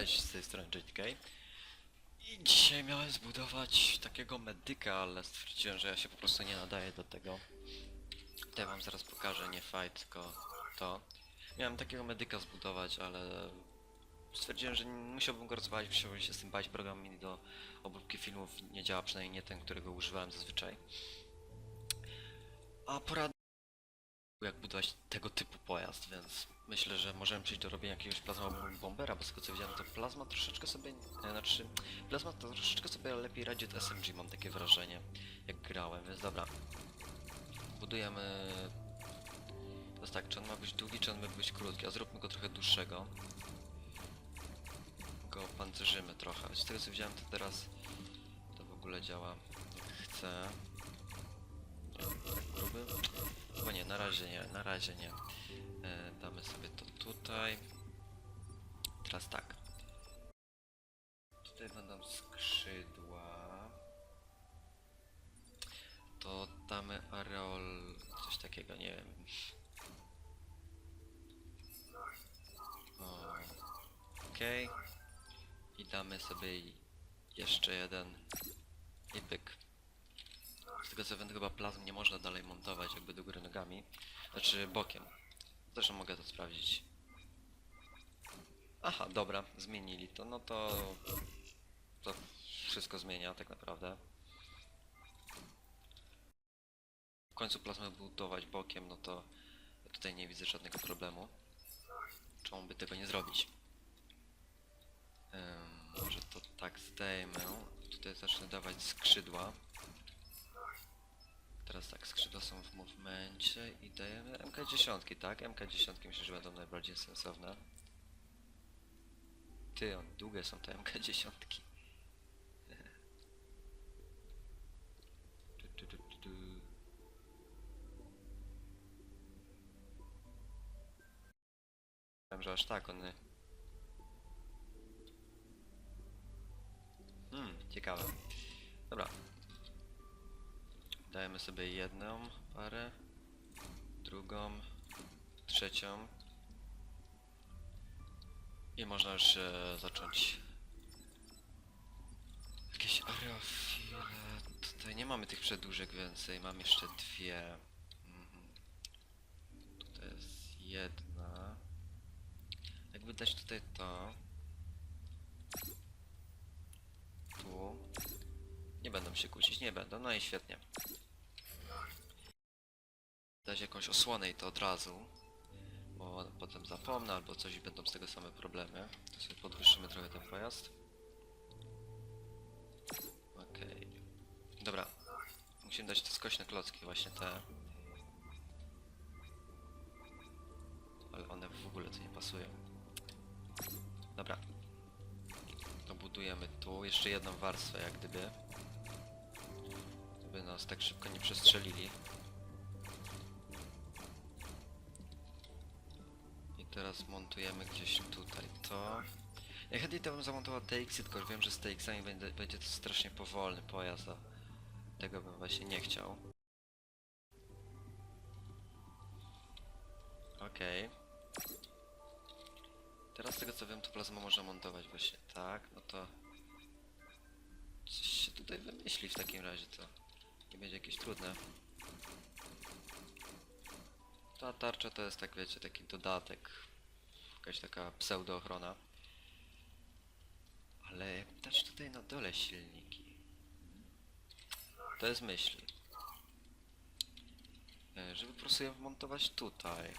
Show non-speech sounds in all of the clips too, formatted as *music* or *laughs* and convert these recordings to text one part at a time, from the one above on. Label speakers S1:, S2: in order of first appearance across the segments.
S1: Cześć, z tej strony JTK. I dzisiaj miałem zbudować takiego medyka, ale stwierdziłem, że ja się po prostu nie nadaję do tego. Tutaj wam zaraz pokażę, nie fight, tylko to. Miałem takiego medyka zbudować, ale stwierdziłem, że musiałbym go rozwalić, musiałbym się z tym bać. Program mi do obróbki filmów nie działa, przynajmniej nie ten, którego używałem zazwyczaj. A pora jak budować tego typu pojazd, więc myślę, że możemy przejść do robienia jakiegoś plazma bombera, bo z tego co widziałem to plazma troszeczkę sobie, e, znaczy plazma to troszeczkę sobie lepiej radzi od SMG, mam takie wrażenie, jak grałem, więc dobra. Budujemy... To jest tak, czy on ma być długi, czy on ma być krótki, a zróbmy go trochę dłuższego. Go pancerzymy trochę, z tego co widziałem to teraz to w ogóle działa jak chcę. Gruby. Nie, na razie nie, na razie nie. E, damy sobie to tutaj. Teraz tak. Tutaj będą skrzydła. To damy areol, coś takiego, nie wiem. Okej. I damy sobie jeszcze jeden i. Z tego wiem, to chyba plazm nie można dalej montować jakby do góry nogami. Znaczy bokiem. Zresztą mogę to sprawdzić. Aha, dobra, zmienili to. No to... To wszystko zmienia tak naprawdę. W końcu plazmę budować bokiem, no to tutaj nie widzę żadnego problemu. Czemu by tego nie zrobić? Ym, może to tak zdejmę. Tutaj zacznę dawać skrzydła. Teraz tak, skrzydła są w movemencie i dajemy MK10, tak? MK10 myślę, że będą najbardziej sensowne. Ty, on, długie są te MK10. *laughs* Tu, tu, tu, tu, tu. Wiem, że aż tak one... Hmm, ciekawe. Dajemy sobie jedną parę, drugą, trzecią. I można już e, zacząć jakieś aerofile. Tutaj nie mamy tych przedłużek więcej, mam jeszcze dwie. Mhm. Tutaj jest jedna. Jakby dać tutaj to. Tu. Nie będą się kłócić, nie będą, no i świetnie. Dać jakąś osłonę i to od razu, bo potem zapomnę albo coś i będą z tego same problemy. To sobie podwyższymy trochę ten pojazd. Okej. Dobra. Musimy dać te skośne klocki, właśnie te. Ale one w ogóle tu nie pasują. Dobra. To budujemy tu jeszcze jedną warstwę, jak gdyby. By nas tak szybko nie przestrzelili. Teraz montujemy gdzieś tutaj to. Ja chętnie to bym zamontował TX, tylko wiem, że z TX-ami będzie, będzie to strasznie powolny pojazd, a tego bym właśnie nie chciał. Okej. Teraz z tego co wiem, to plazma można montować właśnie tak, no to... Coś się tutaj wymyśli w takim razie, to nie będzie jakieś trudne. Ta tarcza to jest tak, wiecie, taki dodatek. Jakaś taka pseudo-ochrona. Ale dać tutaj na dole silniki? To jest myśl. E, Żeby po prostu je wmontować tutaj.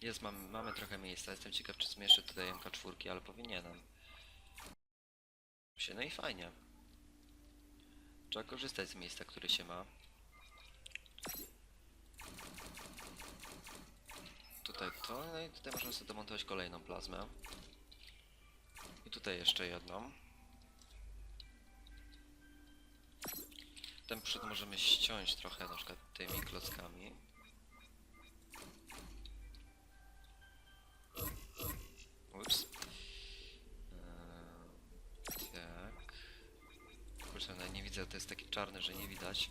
S1: Jest, mamy, mamy trochę miejsca. Jestem ciekaw, czy zmieszczę tutaj MK4, ale powinienem. Się, no i fajnie. Trzeba korzystać z miejsca, które się ma. Tutaj to, no i tutaj możemy sobie domontować kolejną plazmę. I tutaj jeszcze jedną. Ten przód możemy ściąć trochę, na przykład tymi klockami. Ups. Eee, tak. Kurczę, no nie widzę, to jest taki czarny, że nie widać.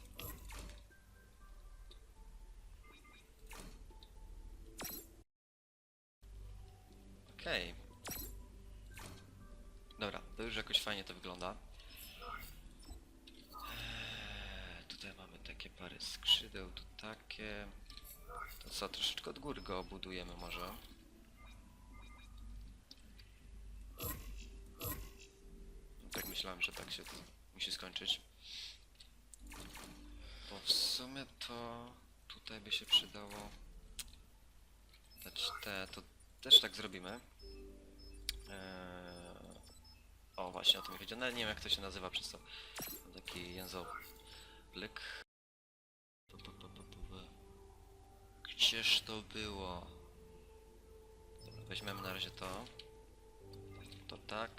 S1: Okej. jakoś fajnie to wygląda. Eee, tutaj mamy takie parę skrzydeł, tu takie. To co, troszeczkę od góry go obudujemy może. Tak myślałem, że tak się to musi skończyć. Bo w sumie to tutaj by się przydało dać te, to też tak zrobimy. Eee, o, właśnie o to mi chodzi. Nawet nie wiem jak to się nazywa przez to. Taki pa, pa, pa, pa. Gdzież to było? Weźmiemy na razie to. To tak.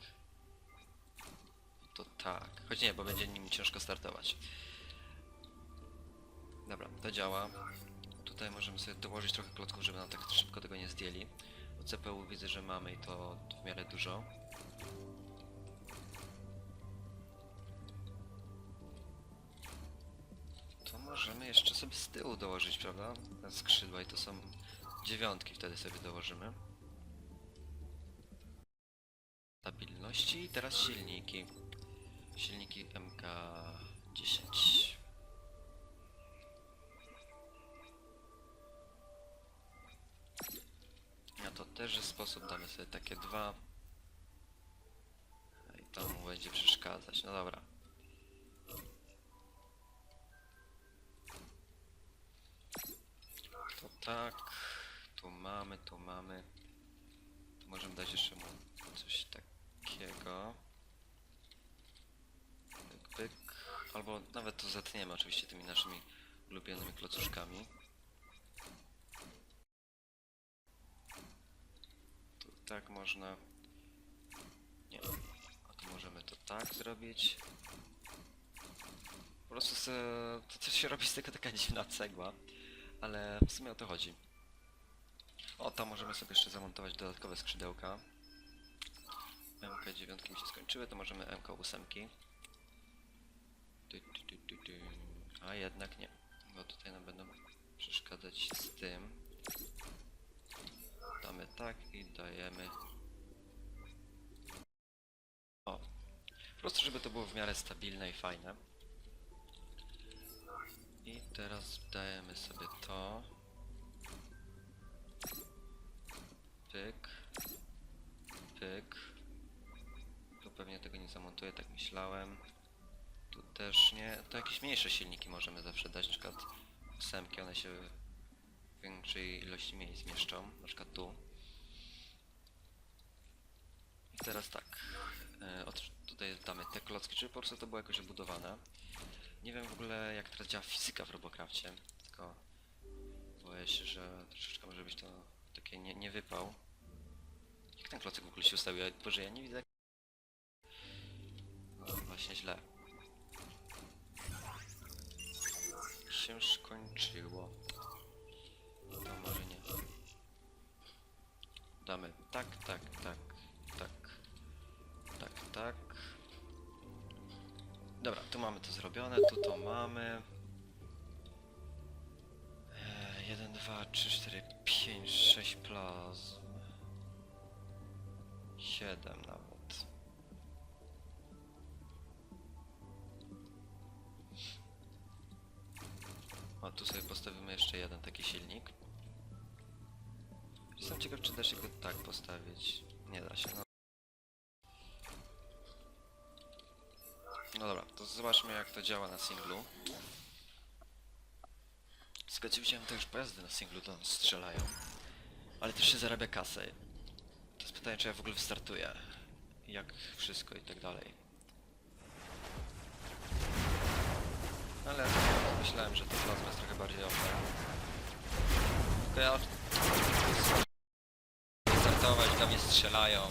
S1: To tak. Choć nie, bo będzie nim ciężko startować. Dobra, to działa. Tutaj możemy sobie dołożyć trochę klocków, żeby nam tak szybko tego nie zdjęli. Bo CPU widzę, że mamy i to w miarę dużo. Sobie z tyłu dołożyć, prawda? Na skrzydła i to są dziewiątki, wtedy sobie dołożymy. Stabilności i teraz silniki. Silniki MK10. Na to też jest sposób, damy sobie takie dwa. I to mu będzie przeszkadzać. No dobra. Tak. Tu mamy, tu mamy. Tu możemy dać jeszcze mu coś takiego. Pyk. Albo nawet to zatniemy oczywiście tymi naszymi ulubionymi klocuszkami. Tu tak można. Nie. A tu możemy to tak zrobić. Po prostu se, to coś się robi z tego taka *laughs* dziwna cegła. Ale w sumie o to chodzi. O, tam możemy sobie jeszcze zamontować dodatkowe skrzydełka. MK9 mi się skończyły, to możemy MK8. Tu, tu, tu, tu, tu. A jednak nie, bo tutaj nam będą przeszkadzać z tym. Damy tak i dajemy. O, po prostu żeby to było w miarę stabilne i fajne. I teraz dajemy sobie to. Pyk. Pyk. Tu pewnie tego nie zamontuję, tak myślałem. Tu też nie. To jakieś mniejsze silniki możemy zawsze dać, na przykład ósemki, one się w większej ilości miejsc mieszczą, na przykład tu. I teraz tak. E, tutaj damy te klocki, żeby po prostu to było jakoś obudowane. Nie wiem w ogóle jak teraz działa fizyka w Robocrafcie, tylko boję się, że troszeczkę może być to takie nie, nie wypał. Jak ten klocek w ogóle się ustawił? Boże, ja nie widzę. No, właśnie źle. Się skończyło. To może nie. Damy tak, tak, tak, tak, tak, tak. Dobra, tu mamy to zrobione, tu to mamy. 1, 2, 3, 4, 5, 6 plazm. 7 nawet. A tu sobie postawimy jeszcze jeden taki silnik. Jestem ciekaw, czy da się go tak postawić. Nie da się, no. Zobaczmy jak to działa na singlu. Słuchajcie, widziałem też pojazdy na singlu, to strzelają. Ale też się zarabia kasę. To jest pytanie, czy ja w ogóle wystartuję. Jak wszystko i tak dalej. Ale myślałem, że to plazma jest trochę bardziej OP. Tylko ja... Startować, do mnie strzelają.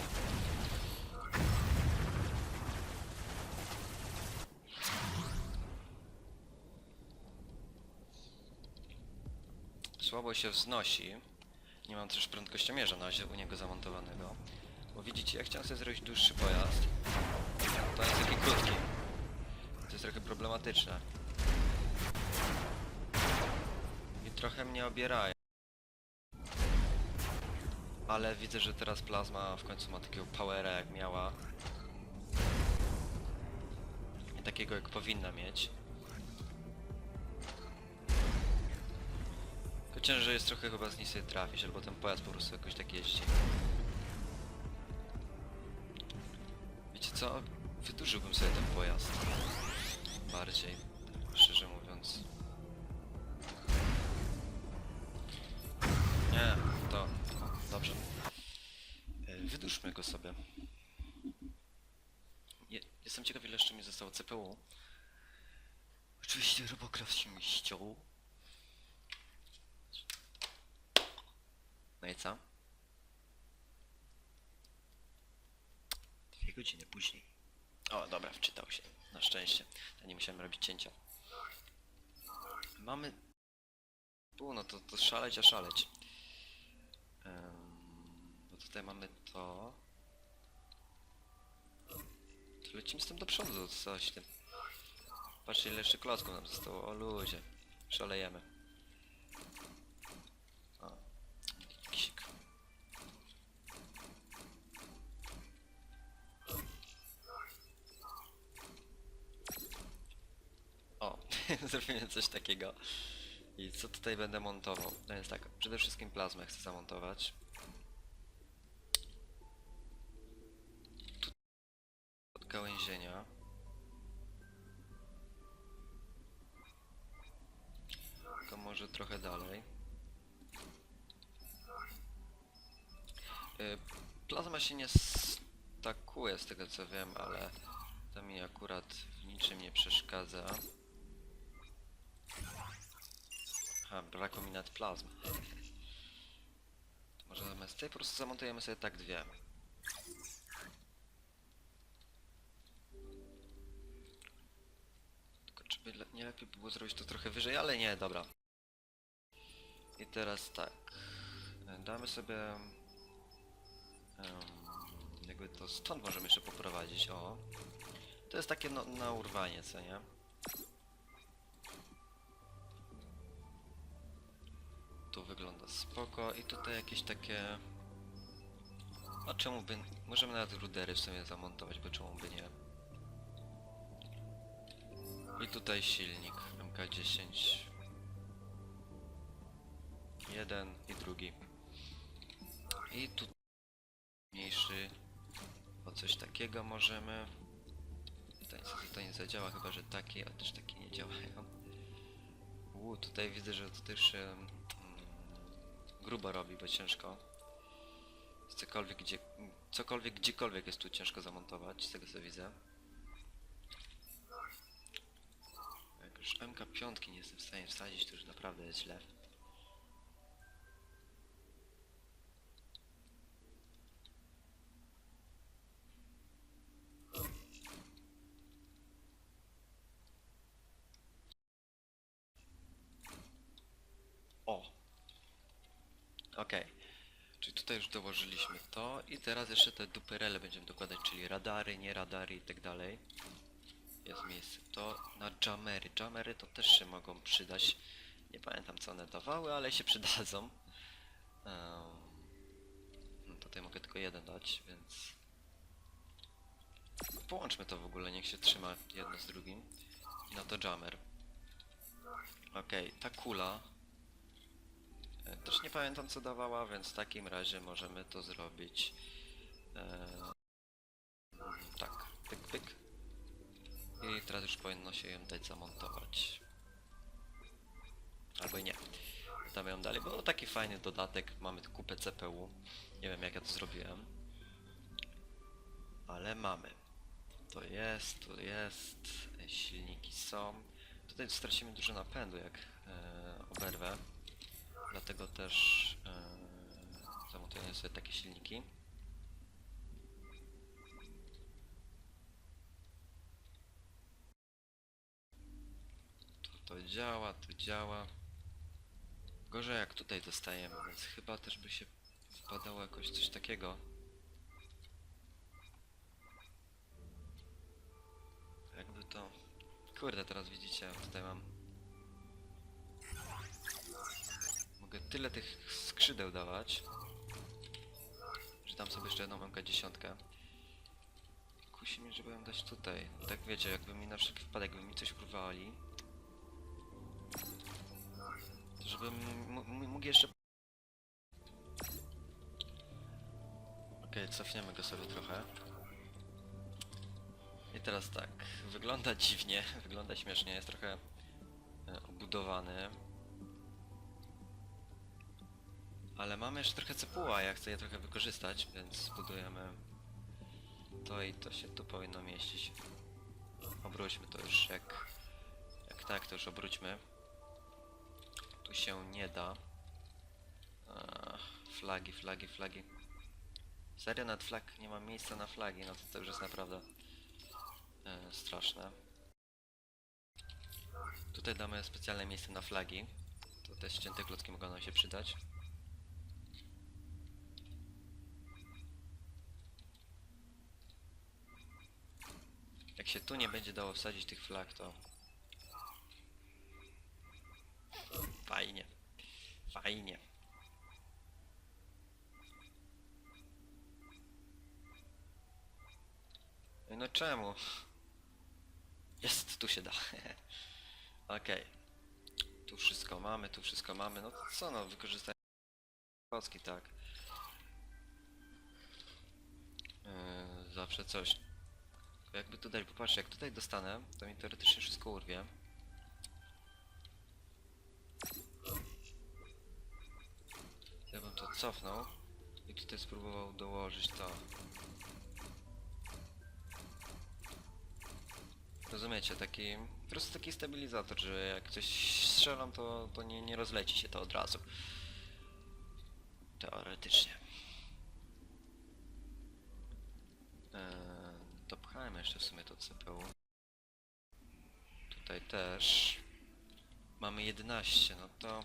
S1: Słabo się wznosi. Nie mam też prędkościomierza na razie u niego zamontowanego. Bo widzicie, ja chciałem sobie zrobić dłuższy pojazd. To jest taki krótki. To jest trochę problematyczne. I trochę mnie obierają. Ale widzę, że teraz plazma w końcu ma takiego powera jak miała. takiego jak powinna mieć. Ciężej jest trochę chyba z niej sobie trafić, albo ten pojazd po prostu jakoś tak jeździ. Wiecie co? Wydłużyłbym sobie ten pojazd. Bardziej, szczerze mówiąc. Nie, to... Dobrze. E, Wydłużmy go sobie. Je, jestem ciekaw ile jeszcze mi zostało CPU. Oczywiście Robocraft się mi ściął. No i co? Dwie godziny później. O, dobra, wczytał się. Na szczęście. Ja nie musiałem robić cięcia. Mamy... U, no to, to szaleć, a szaleć. Em, bo tutaj mamy to... To lecimy z tym do przodu, coś tym. Patrzcie ile jeszcze klocków nam zostało, o ludzie. Szalejemy. *laughs* zrobimy coś takiego. I co tutaj będę montował? No jest tak, przede wszystkim plazmę chcę zamontować. Od gałęzienia. To może trochę dalej. Y, Plazma się nie stakuje z tego co wiem, ale to mi akurat w niczym nie przeszkadza. Aha, brakło mi nad plazm. Może zamiast tej po prostu zamontujemy sobie tak dwie. Tylko czy by le- nie lepiej było zrobić to trochę wyżej, ale nie, dobra. I teraz tak. Damy sobie... em, jakby to stąd możemy jeszcze poprowadzić, o. To jest takie no, na urwanie, co nie? Tu wygląda spoko. I tutaj jakieś takie... A czemu by... Możemy nawet rudery w sumie zamontować, bo czemu by nie? I tutaj silnik MK10 Jeden i drugi. I tu mniejszy o coś takiego możemy. Tutaj niestety to nie zadziała, chyba że taki, a też takie nie działają. Uuu, tutaj widzę, że to też em, grubo robi, bo ciężko. Cokolwiek, gdzie, cokolwiek, gdziekolwiek jest tu ciężko zamontować, z tego co widzę. Jak już MK5 nie jestem w stanie wsadzić, to już naprawdę jest źle. O! Okej. Czyli tutaj już dołożyliśmy to i teraz jeszcze te duperele będziemy dokładać, czyli radary, nie radary i tak dalej. Jest miejsce to na jamery. Jamery to też się mogą przydać. Nie pamiętam co one dawały, ale się przydadzą. No tutaj mogę tylko jeden dać, więc... Połączmy to w ogóle, niech się trzyma jedno z drugim. I no to jammer. Okej, ta kula E, Też nie pamiętam co dawała, więc w takim razie możemy to zrobić e, tak, pyk pyk. I teraz już powinno się ją dać zamontować. Albo i nie. Damy ją dalej, bo taki fajny dodatek mamy kupę CPU nie wiem jak ja to zrobiłem. Ale mamy. To jest, to jest silniki są. Tutaj stracimy dużo napędu jak e, oberwę Dlatego też yy, zamontuję sobie takie silniki. To to działa, to działa. Gorzej jak tutaj dostajemy, więc chyba też by się wpadało jakoś coś takiego. Jakby to... Kurde, teraz widzicie, tutaj mam Mogę tyle tych skrzydeł dawać, że dam sobie jeszcze jedną MK10. kusi mnie, żeby ją dać tutaj. Tak wiecie, jakby mi na wszelki wypadek, jakby mi coś urwali. To żebym mógł jeszcze... Okej, cofniemy go sobie trochę. I teraz tak, wygląda dziwnie, *laughs* wygląda śmiesznie, jest trochę e, obudowany. Ale mamy jeszcze trochę cepuła, ja chcę je trochę wykorzystać, więc budujemy to i to się tu powinno mieścić. Obróćmy to już jak... Jak tak, to już obróćmy. Tu się nie da. Ach, flagi, flagi, flagi. Serio, nad flag nie ma miejsca na flagi, no to, to już jest naprawdę e, straszne. Tutaj damy specjalne miejsce na flagi. To te ścięte klocki mogą nam się przydać. Jak się tu nie będzie dało wsadzić tych flag, to... Fajnie. Fajnie. No czemu? Jest, tu się da. *laughs* Okej. Tu wszystko mamy, tu wszystko mamy. No co no, wykorzystaj klocki, tak. Yy, zawsze coś. Tylko Jakby tutaj, popatrzcie, jak tutaj dostanę, to mi teoretycznie wszystko urwie. Ja bym to cofnął i tutaj spróbował dołożyć to. Rozumiecie, taki po prostu taki stabilizator, że jak coś strzelam, to, to nie, nie rozleci się to od razu. Teoretycznie. Eee, dopchałem jeszcze w sumie to CPU. Tutaj też. Mamy 11, no to...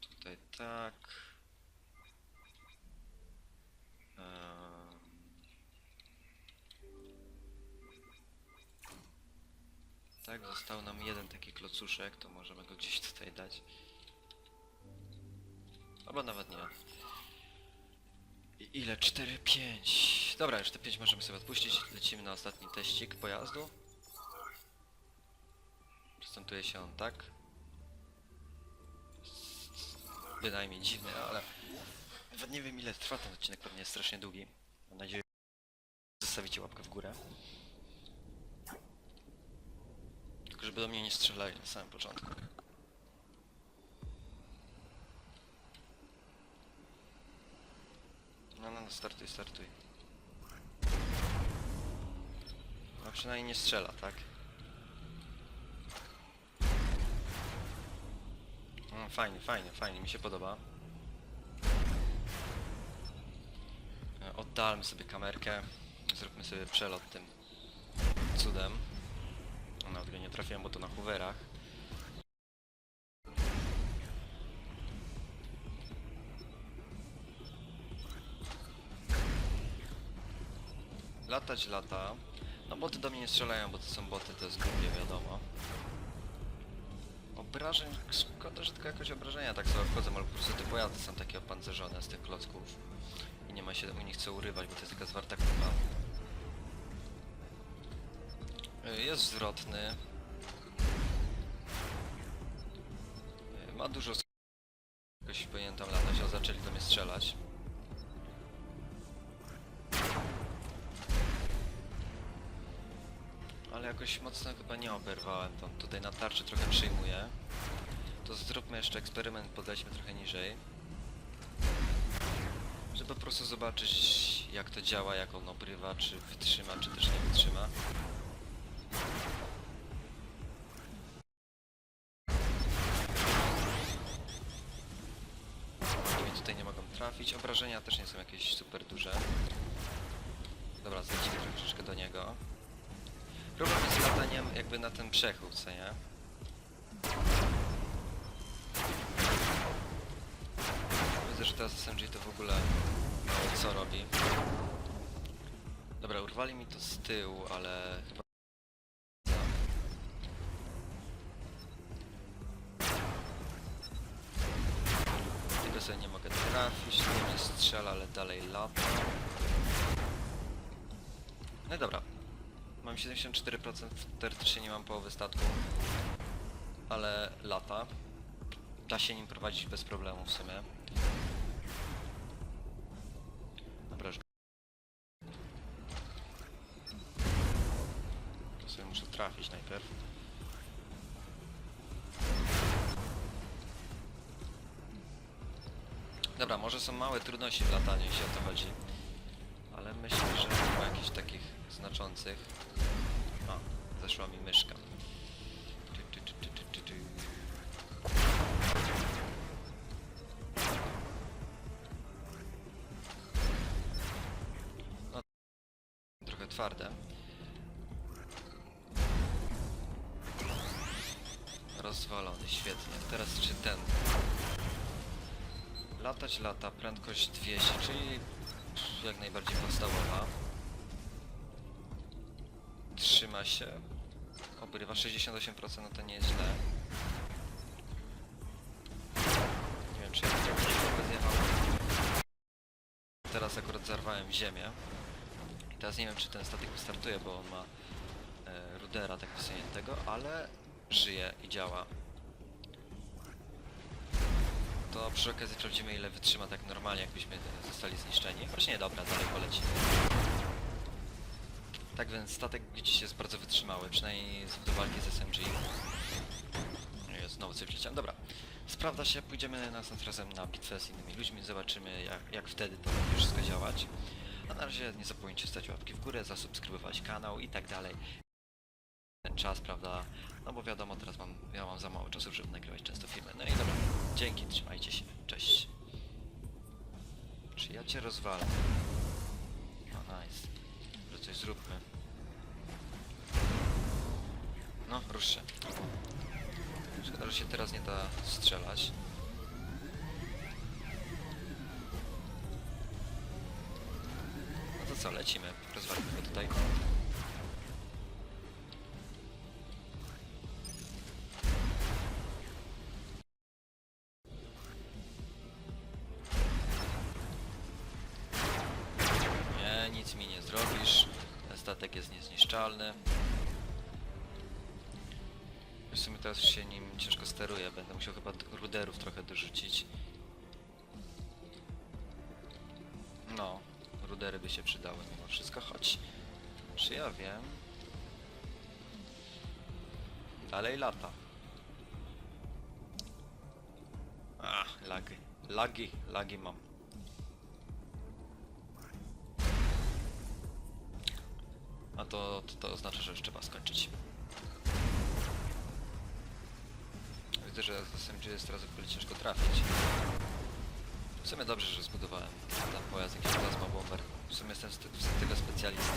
S1: Tutaj tak. Tak, został nam jeden taki klocuszek, to możemy go gdzieś tutaj dać. Albo nawet nie. I ile? 4, 5. Dobra, już te 5 możemy sobie odpuścić. Lecimy na ostatni teścik pojazdu. Prezentuje się on tak. Bynajmniej dziwny, ale... Nawet nie wiem ile trwa ten odcinek, pewnie jest strasznie długi. Mam nadzieję, że zostawicie łapkę w górę. Tylko żeby do mnie nie strzelali na samym początku. No, no, no, startuj, startuj. No przynajmniej nie strzela, tak? No, fajnie, fajnie, fajnie, mi się podoba. Oddalmy sobie kamerkę. Zróbmy sobie przelot tym cudem. No, go nie trafiłem, bo to na hooverach. Latać lata. No boty do mnie nie strzelają, bo to są boty, to jest głupie, wiadomo. Obrażeń, szkoda, że tylko jakoś obrażenia tak sobie wchodzą, ale po prostu te pojazdy są takie opancerzone z tych klocków. I nie ma się u nich co urywać, bo to jest taka zwarta kupa. Y, Jest zwrotny. Y, Ma dużo Jakoś powinien tam latać, a zaczęli do mnie strzelać. Ale jakoś mocno chyba nie oberwałem tam. Tutaj na tarczy trochę przyjmuję. To zróbmy jeszcze eksperyment, podejdźmy trochę niżej. Żeby po prostu zobaczyć jak to działa, jak on obrywa, czy wytrzyma, czy też nie wytrzyma. Przechód, co nie? Widzę, że teraz SMG to w ogóle mało co robi. Dobra, urwali mi to z tyłu, ale chyba... Mam 74%, teoretycznie nie mam połowy statku. Ale lata. Da się nim prowadzić bez problemu w sumie. Dobra, już To sobie muszę trafić najpierw. Dobra, może są małe trudności w lataniu, jeśli o to chodzi. Ale myślę, że nie ma jakichś takich znaczących. O, zeszła mi myszka. No, trochę twarde. Rozwalony, świetnie. Teraz czy ten? Latać lata, prędkość 200, czyli jak najbardziej podstawowa. Się. Obrywa 68%, no to nie jest źle. Nie wiem czy ja trochę zjechał. Teraz akurat zarwałem ziemię. I teraz nie wiem czy ten statek wystartuje, bo on ma e, rudera tak wysuniętego, ale żyje i działa. To przy okazji sprawdzimy ile wytrzyma tak normalnie, jakbyśmy zostali zniszczeni. Choć nie, dobra, dalej poleci. Tak więc statek widzicie jest bardzo wytrzymały, przynajmniej z- walki z SMG. Znowu coś leciałem. Dobra, sprawdza się, pójdziemy następnym razem na bitwę z innymi ludźmi, zobaczymy jak, jak wtedy to będzie wszystko działać. A na razie nie zapomnijcie stać łapki w górę, zasubskrybować kanał i tak dalej. Ten czas, prawda? No bo wiadomo, teraz mam, ja mam za mało czasu, żeby nagrywać często filmy. No i dobra, dzięki, trzymajcie się, cześć. Czy ja cię rozwalę? No nice. Że coś zróbmy. No, rusz się. Szkoda, że się teraz nie da strzelać. No to co, lecimy. Rozwalimy go tutaj. W sumie teraz się nim ciężko steruje. Będę musiał chyba ruderów trochę dorzucić. No, rudery by się przydały mimo wszystko. Chodź. Czy ja wiem? Dalej lata. A, lagi. Lagi, lagi mam. A to, to, to oznacza, że już trzeba skończyć. Widzę, że z SMG jest teraz w ogóle ciężko trafić. W sumie dobrze, że zbudowałem ten pojazd, jakiś plasma bomber. W sumie jestem z, te- z tego specjalistą.